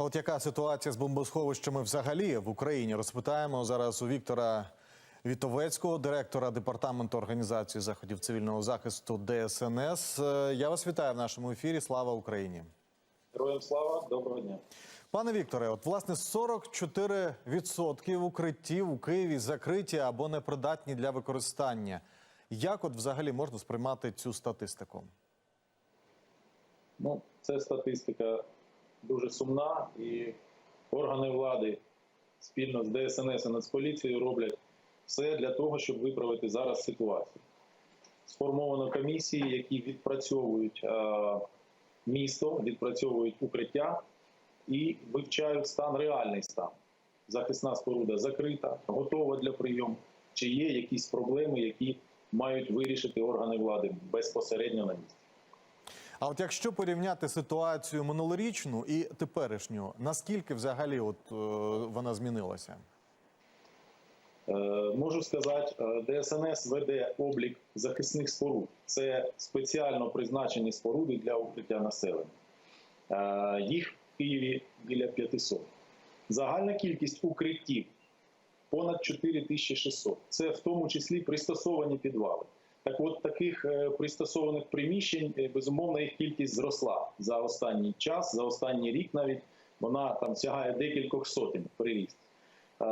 А От яка ситуація з бомбосховищами взагалі в Україні? Розпитаємо зараз у Віктора Вітовецького, директора департаменту організації заходів цивільного захисту ДСНС. Е, Я вас вітаю в нашому ефірі. Слава Україні! Героям слава, доброго дня. Пане Вікторе, от власне 44% укриттів у Києві закриті або непридатні для використання. Як от взагалі можна сприймати цю статистику? Ну, це статистика дуже сумна, і органи влади спільно з ДСНС і Нацполіцією роблять все для того, щоб виправити зараз ситуацію. Сформовано комісії, які відпрацьовують е, місто, відпрацьовують укриття і вивчають стан, реальний стан. Захисна споруда закрита, готова для прийому. Чи є якісь проблеми, які мають вирішити органи влади безпосередньо на місці? А от якщо порівняти ситуацію минулорічну і теперішню, наскільки взагалі от е, вона змінилася? Е, Можу сказати, е, ДСНС веде облік захисних споруд. Це спеціально призначені споруди для укриття населення. Їх в Києві біля 500. Загальна кількість укриттів понад 4600. Це в тому числі пристосовані підвали. Так от таких е, пристосованих приміщень, е, безумовно, їх кількість зросла за останній час, за останній рік навіть вона там сягає декількох сотень приріст. Е,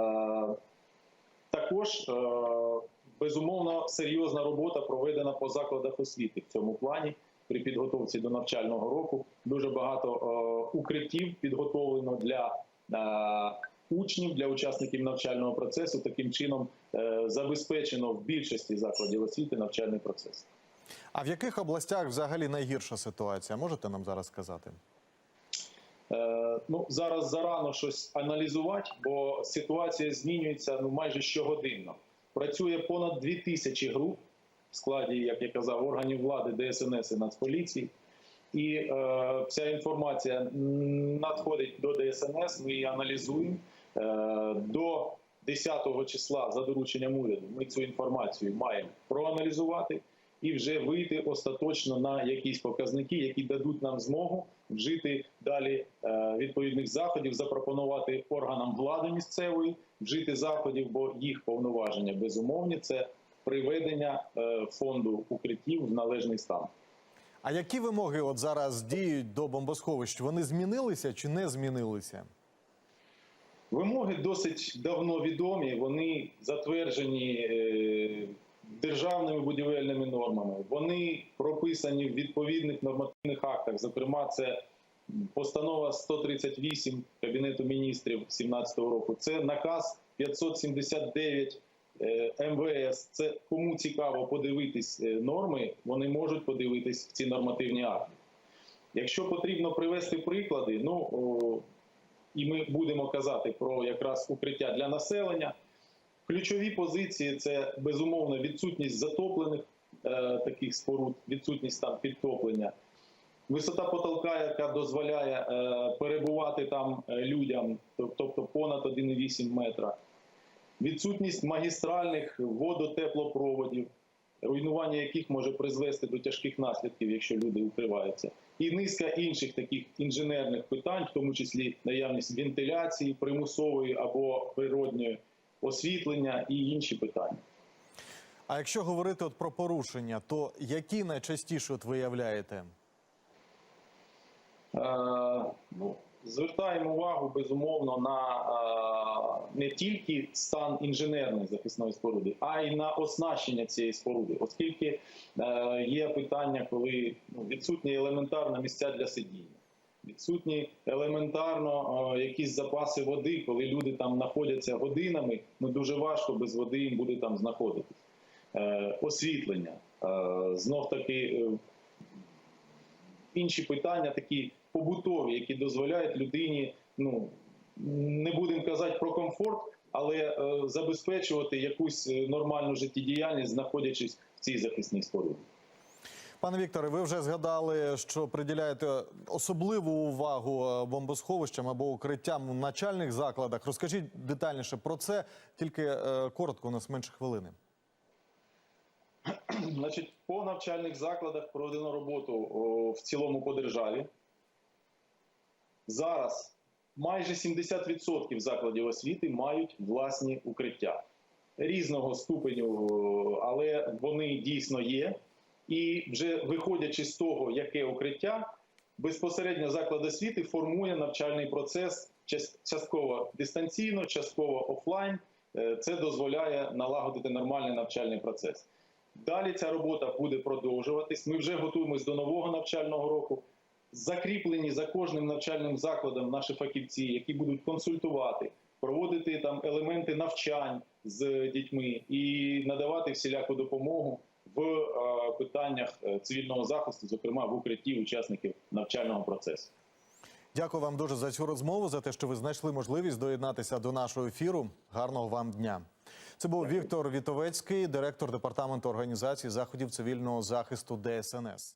також, безумовно, серйозна робота проведена по закладах освіти в цьому плані при підготовці до навчального року. Дуже багато укриттів підготовлено для учнів, для учасників навчального процесу. Таким чином е, забезпечено в більшості закладів освіти навчальний процес. А в яких областях взагалі найгірша ситуація? Можете нам зараз сказати? Е, ну зараз зарано щось аналізувати, бо ситуація змінюється ну майже щогодинно. Працює понад дві тисячі груп в складі, як я казав, органів влади ДСНС і Нацполіції. І е, вся інформація надходить до ДСНС. Ми її аналізуємо до 10 числа за дорученням уряду. Ми цю інформацію маємо проаналізувати і вже вийти остаточно на якісь показники, які дадуть нам змогу вжити далі е, відповідних заходів, запропонувати органам влади місцевої вжити заходів, бо їх повноваження безумовні це приведення е, фонду укриттів в належний стан. А які вимоги от зараз діють до бомбосховищ? Вони змінилися чи не змінилися? Вимоги досить давно відомі. Вони затверджені е, державними будівельними нормами. Вони прописані в відповідних нормативних актах. Зокрема, це постанова 138 Кабінету міністрів 2017 року. Це наказ 579 е, МВС. Це кому цікаво подивитись е, норми, вони можуть подивитись в ці нормативні акти. Якщо потрібно привести приклади, ну і ми будемо казати про якраз укриття для населення. Ключові позиції це безумовно відсутність затоплених е, таких споруд, відсутність там підтоплення, висота потолка, яка дозволяє е, перебувати там е, людям, тобто понад 1,8 метра, відсутність магістральних водотеплопроводів, руйнування яких може призвести до тяжких наслідків, якщо люди укриваються, і низка інших таких інженерних питань, в тому числі наявність вентиляції, примусової або природньої освітлення і інші питання. А якщо говорити от про порушення, то які найчастіше от виявляєте? Е, ну, звертаємо увагу безумовно на е, не тільки стан інженерної захисної споруди, а й на оснащення цієї споруди, оскільки е, є питання, коли ну, відсутні елементарно місця для сидіння. Відсутні елементарно е, якісь запаси води, коли люди там знаходяться годинами, ну дуже важко без води їм буде там знаходитись. Освітлення. Знов таки інші питання, такі побутові, які дозволяють людині, ну не будемо казати про комфорт, але е, забезпечувати якусь е, нормальну життєдіяльність, знаходячись в цій захисній споруді. Пане Вікторе, ви вже згадали, що приділяєте особливу увагу е, бомбосховищам або укриттям в начальних закладах. Розкажіть детальніше про це, тільки коротко, у нас менше хвилини. Значить, по навчальних закладах проведено роботу в цілому по державі. Зараз майже 70% закладів освіти мають власні укриття різного ступеню, але вони дійсно є. І вже виходячи з того, яке укриття, безпосередньо заклад освіти формує навчальний процес частково дистанційно, частково офлайн. Е, Це дозволяє налагодити нормальний навчальний процес. Далі ця робота буде продовжуватись. Ми вже готуємось до нового навчального року. Закріплені за кожним навчальним закладом наші фахівці, які будуть консультувати, проводити там елементи навчань з дітьми і надавати всіляку допомогу в е, питаннях е, цивільного захисту, зокрема в укритті учасників навчального процесу. Дякую вам дуже за цю розмову, за те, що ви знайшли можливість доєднатися до нашого ефіру. Гарного вам дня. Це був Віктор Вітовецький, директор департаменту організації заходів цивільного захисту ДСНС.